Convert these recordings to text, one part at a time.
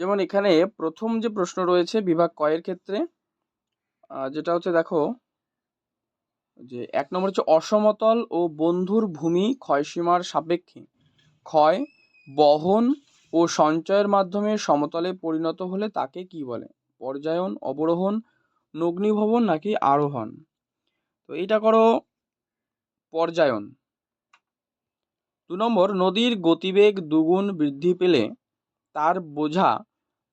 যেমন এখানে প্রথম যে প্রশ্ন রয়েছে বিভাগ কয়ের ক্ষেত্রে যেটা হচ্ছে দেখো, যে এক নম্বর হচ্ছে অসমতল ও বন্ধুর ভূমি ক্ষয়সীমার সাপেক্ষে। ক্ষয়, বহন ও সঞ্চয়ের মাধ্যমে সমতলে পরিণত হলে তাকে কি বলে? পর্যায়ন, অবরোহণ, নগ্নীভবন নাকি আরোহণ? তো এইটা করো পর্যায়ন। দু নম্বর, নদীর গতিবেগ দুগুণ বৃদ্ধি পেলে তার বোঝা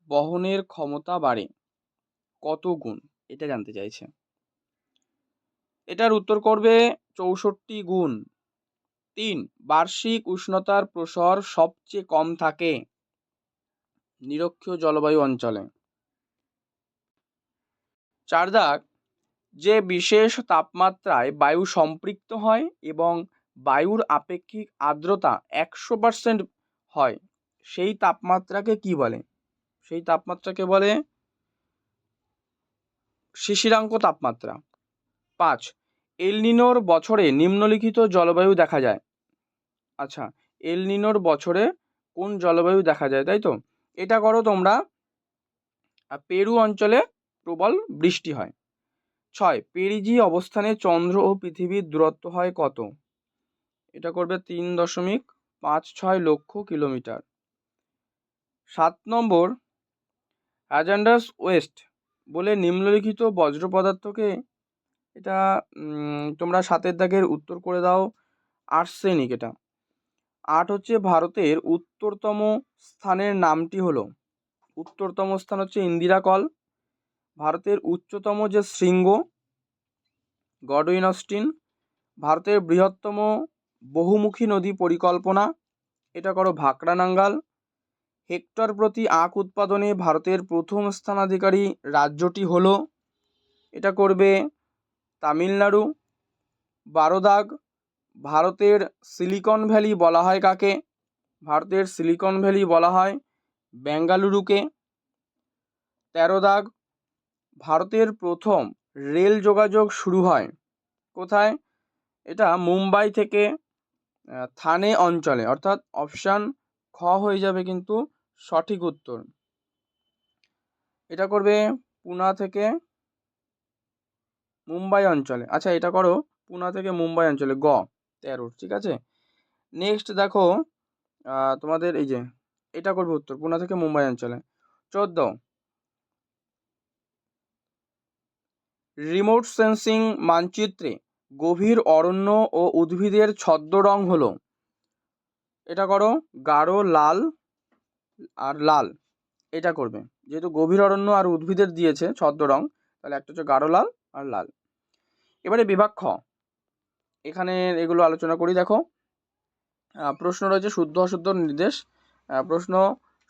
বহনের ক্ষমতা বাড়ে। কত গুণ? এটা জানতে চাইছে। এটার উত্তর করবে চৌষট্টি গুণ। তিন, বার্ষিক উষ্ণতার প্রসর সবচেয়ে কম থাকে নিরক্ষীয় জলবায়ু অঞ্চলে। চার দাগ, যে বিশেষ তাপমাত্রায় বায়ু সম্পৃক্ত হয় এবং বায়ুর আপেক্ষিক আর্দ্রতা একশো পার্সেন্ট হয় সেই তাপমাত্রাকে কি বলে? সেই তাপমাত্রাকে বলে শিশিরাঙ্ক তাপমাত্রা। পাঁচ এলনিনোর বছরে নিম্নলিখিত জলবায়ু দেখা যায়। আচ্ছা এলনিনোর বছরে কোন জলবায়ু দেখা যায়, তাই তো? এটা করো তোমরা পেরু অঞ্চলে প্রবল বৃষ্টি হয়। ছয়, পেরিজি অবস্থানে চন্দ্র ও পৃথিবীর দূরত্ব হয় কত? এটা করবে তিন দশমিক পাঁচ ছয় লক্ষ কিলোমিটার। সাত নম্বর অ্যাজান্ডাস ওয়েস্ট বলে নিম্নলিখিত বজ্র পদার্থকে এটা তোমরা সাতের দাগের উত্তর করে দাও আর্সেনিক এটা। আট হচ্ছে ভারতের উত্তরতম স্থানের নামটি হলো, উত্তরতম স্থান হচ্ছে ইন্দিরা কল, ভারতের উচ্চতম যে শৃঙ্গ গডউইন অস্টিন ভারতের বৃহত্তম বহুমুখী নদী পরিকল্পনা, এটা করো ভাকরা নাঙ্গাল হেক্টর প্রতি আখ উৎপাদনে ভারতের প্রথম স্থানাধিকারী রাজ্যটি হলো, এটা করবে তামিলনাড়ু। বারো দাগ ভারতের সিলিকন ভ্যালি বলা হয় কাকে? ভারতের সিলিকন ভ্যালি বলা হয় বেঙ্গালুরুকে। তেরো দাগ ভারতের প্রথম রেল যোগাযোগ শুরু হয় কোথায়? এটা মুম্বাই থেকে থানে অঞ্চলে। অর্থাৎ অপশান খ হয়ে যাবে কিন্তু সঠিক উত্তর। এটা করবে পুনা থেকে মুম্বাই অঞ্চলে। আচ্ছা এটা করো পুনা থেকে মুম্বাই অঞ্চলে, গ, তেরো, ঠিক আছে? নেক্সট দেখো তোমাদের এই যে, এটা করবে উত্তর, পুনা থেকে মুম্বাই অঞ্চলে। চোদ্দ রিমোট সেন্সিং মানচিত্রে গভীর অরণ্য ও উদ্ভিদের ছদ্ম রং হলো। এটা করো গাঢ়, লাল আর লাল, এটা করবে। যেহেতু গভীর অরণ্য আর উদ্ভিদের দিয়েছে ছদ্ম রং, তাহলে একটা হচ্ছে গাঢ় লাল আর লাল। এবারে বিভাগ খ। এখানে এগুলো আলোচনা করি, দেখো। প্রশ্ন রয়েছে শুদ্ধ অশুদ্ধ নির্দেশ। প্রশ্ন,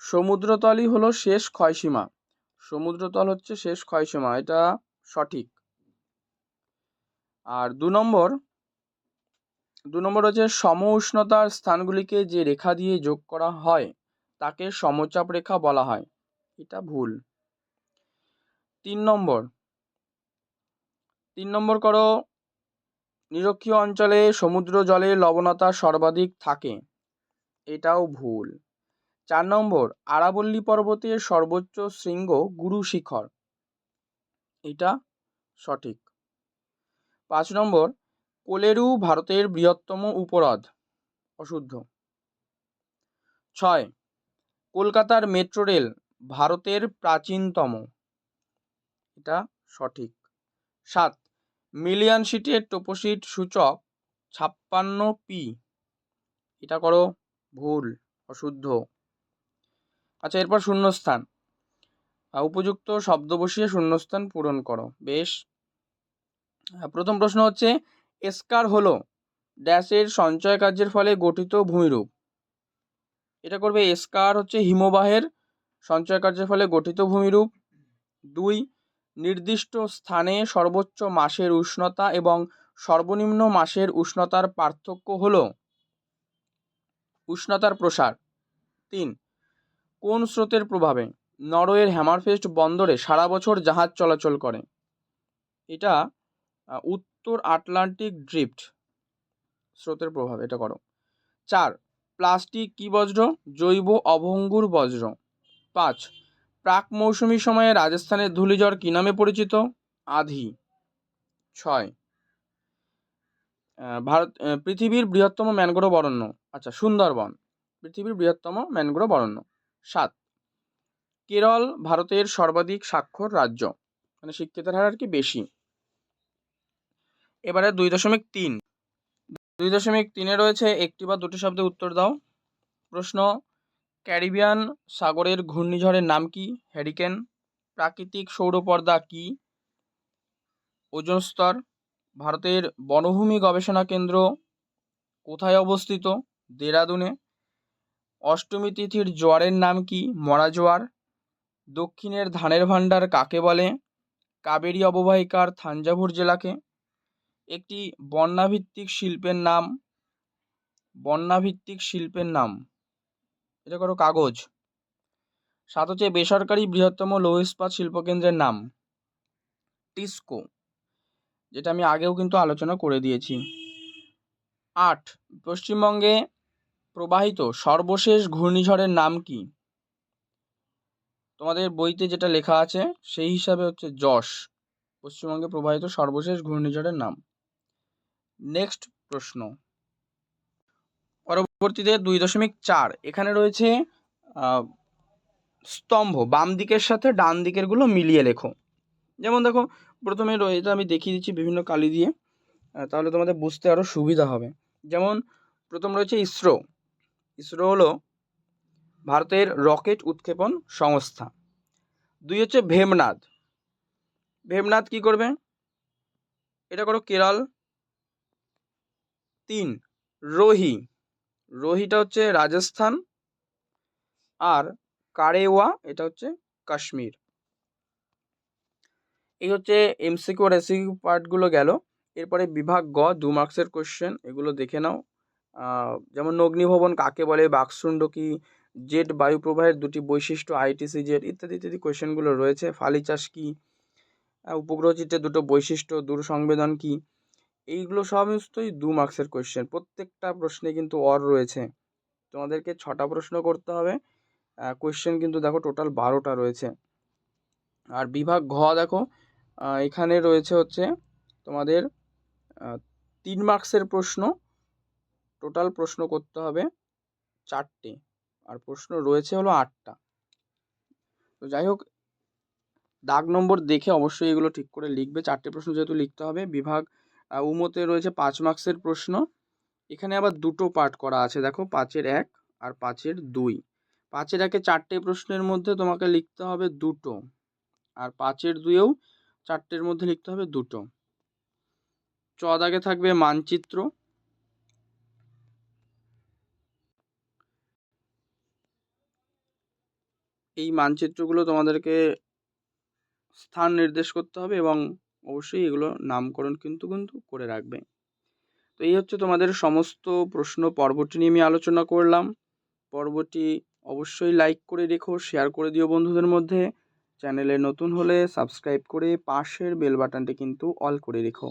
সমুদ্রতলই হলো শেষ ক্ষয়সীমা। সমুদ্রতল হচ্ছে শেষ ক্ষয়সীমা, এটা সঠিক। আর দু নম্বর দু নম্বর হচ্ছে সম উষ্ণতার স্থানগুলিকে যে রেখা দিয়ে যোগ করা হয় তাকে সমচাপ রেখা বলা হয়। এটা ভুল। তিন নম্বর। তিন নম্বর করো, নিরক্ষীয় অঞ্চলে সমুদ্র জলে লবণতা সর্বাধিক থাকে। এটাও ভুল। চার নম্বর, আরাবল্লী পর্বতের সর্বোচ্চ শৃঙ্গ গুরু শিখর। এটা সঠিক। পাঁচ নম্বর, কোলেরু ভারতের বৃহত্তম উপহ্রদ অশুদ্ধ। ছয় কলকাতার মেট্রো রেল ভারতের প্রাচীনতম। এটা সঠিক। সাত, মিলিয়ন সিটের টোপোসিট সূচক ছাপ্পান্ন পি। এটা করো ভুল, অশুদ্ধ। আচ্ছা এরপর শূন্যস্থান। উপযুক্ত শব্দ বসিয়ে শূন্যস্থান পূরণ করো। বেশ। প্রথম প্রশ্ন হচ্ছে, এসকার হলো, ড্যাশের সঞ্চয় কার্যের ফলে গঠিত ভূমিরূপ। এটা করবে এসকার হচ্ছে হিমবাহের সঞ্চয় কার্যের ফলে গঠিত ভূমিরূপ। দুই, নির্দিষ্ট স্থানে সর্বোচ্চ মাসের উষ্ণতা এবং সর্বনিম্ন মাসের উষ্ণতার পার্থক্য হল উষ্ণতার প্রসার। তিন, কোন স্রোতের প্রভাবে নরওয়ের হ্যামারফেস্ট বন্দরে সারা বছর জাহাজ চলাচল করে? এটা উত্তর আটলান্টিক ড্রিফট। স্রোতের প্রভাব, এটা করো। চার প্লাস্টিক কি বজ্র? জৈব অভঙ্গুর বজ্র। পাঁচ, প্রাক মৌসুমী সময়ে রাজস্থানের ধূলিঝড় কী নামে পরিচিত? আধি। ছয় ভারত পৃথিবীর বৃহত্তম ম্যানগ্রোভ অরণ্য। আচ্ছা সুন্দরবন। পৃথিবীর বৃহত্তম ম্যানগ্রোভ অরণ্য। সাত, কেরল ভারতের সর্বাধিক স্বাক্ষর রাজ্য। মানে শিক্ষিতের হার আর কি বেশি। এবারে দুই দশমিক তিন। দুই দশমিক তিনে রয়েছে, একটি বা দুটি শব্দে উত্তর দাও। প্রশ্ন, ক্যারিবিয়ান সাগরের ঘূর্ণিঝড়ের নাম কি? হ্যারিকেন। প্রাকৃতিক সৌরপর্দা কি? ওজোন স্তর, ভারতের বনভূমি গবেষণা কেন্দ্র কোথায় অবস্থিত? দেরাদুনে। অষ্টমী তিথির জোয়ারের নাম কি? মরা জোয়ার। দক্ষিণের ধানের ভাণ্ডার কাকে বলে? কাবেরী অববাহিকার থাঞ্জাভুর জেলাকে। একটি বন্যাভিত্তিক শিল্পের নাম বন্যাভিত্তিক শিল্পের নাম। এটা করো কাগজ। সাত হচ্ছে বেসরকারি বৃহত্তম লৌহ ইস্পাত শিল্পকেন্দ্রের নাম, টিস্কো, যেটা আমি আগেও কিন্তু আলোচনা করে দিয়েছি। আট, পশ্চিমবঙ্গে প্রবাহিত সর্বশেষ ঘূর্ণিঝড়ের নাম কি? তোমাদের বইতে যেটা লেখা আছে, সেই হিসাবে হচ্ছে যশ। পশ্চিমবঙ্গে প্রবাহিত সর্বশেষ ঘূর্ণিঝড়ের নাম। নেক্সট প্রশ্ন। পরবর্তীতে দুই দশমিক চার, এখানে রয়েছে স্তম্ভ, বাম দিকের সাথে ডান দিকেরগুলো মিলিয়ে লেখো। যেমন দেখো, প্রথমে রয়ে- এটা আমি দেখিয়ে দিচ্ছি বিভিন্ন কালি দিয়ে তাহলে তোমাদের বুঝতে আরও সুবিধা হবে। যেমন, প্রথম রয়েছে ইসরো। ইসরো হলো ভারতের রকেট উৎক্ষেপণ সংস্থা। দুই হচ্ছে ভেমনাদ। ভেমনাদ কি করবে? এটা করো কেরল তিন, রোহি। রোহিটা হচ্ছে রাজস্থান আর কারেওয়া, এটা হচ্ছে কাশ্মীর। এই হচ্ছে এমসিকিউ আর এসিকিউ পার্টগুলো গেল। এরপরে বিভাগ গ, দু মার্কসের কোশ্চেন এগুলো দেখে নাও। যেমন অগ্নিভবন কাকে বলে বাকশুণ্ড কি, জেট বায়ু প্রবাহের দুটি বৈশিষ্ট্য আইটিসি জেট ইত্যাদি ইত্যাদি কোশ্চেনগুলো রয়েছে। ফালি চাষ কি উপগ্রহ চিত্রের দুটো বৈশিষ্ট্য দূর সংবেদন কি এইগুলো সমস্তই দু মার্কসের কোয়েশ্চেন প্রত্যেকটা প্রশ্নে কিন্তু অর রয়েছে। তোমাদেরকে ছটা প্রশ্ন করতে হবে। কোয়েশ্চেন কিন্তু দেখো টোটাল বারোটা রয়েছে। আর বিভাগ ঘ দেখো এখানে রয়েছে হচ্ছে তোমাদের তিন মার্কসের প্রশ্ন। টোটাল প্রশ্ন করতে হবে চারটে। আর প্রশ্ন রয়েছে হলো আটটা। তো যাই হোক, দাগ নম্বর দেখে অবশ্যই এগুলো ঠিক করে লিখবে। চারটে প্রশ্ন যেহেতু লিখতে হবে, বিভাগ উমোতে রয়েছে পাঁচ মার্কসের প্রশ্ন। এখানে আবার দুটো পার্ট করা আছে, দেখো পাঁচের এক আর পাঁচের দুই। পাঁচের একে চারটে প্রশ্নের মধ্যে তোমাকে লিখতে হবে দুটো আর পাঁচের দুইয়েও চারটের মধ্যে লিখতে হবে দুটো। চ দাগে থাকবে মানচিত্র। এই মানচিত্রগুলো তোমাদেরকে স্থান নির্দেশ করতে হবে এবং অবশ্যই এগুলো নামকরণ কিন্তু কিন্তু করে রাখবে। তো এই হচ্ছে তোমাদের সমস্ত প্রশ্ন, পর্বটি নিয়ে আমি আলোচনা করলাম। পর্বটি অবশ্যই লাইক করে রেখো শেয়ার করে দিও বন্ধুদের মধ্যে। চ্যানেলে নতুন হলে সাবস্ক্রাইব করে পাশের বেল বাটনটি কিন্তু অল করে রেখো।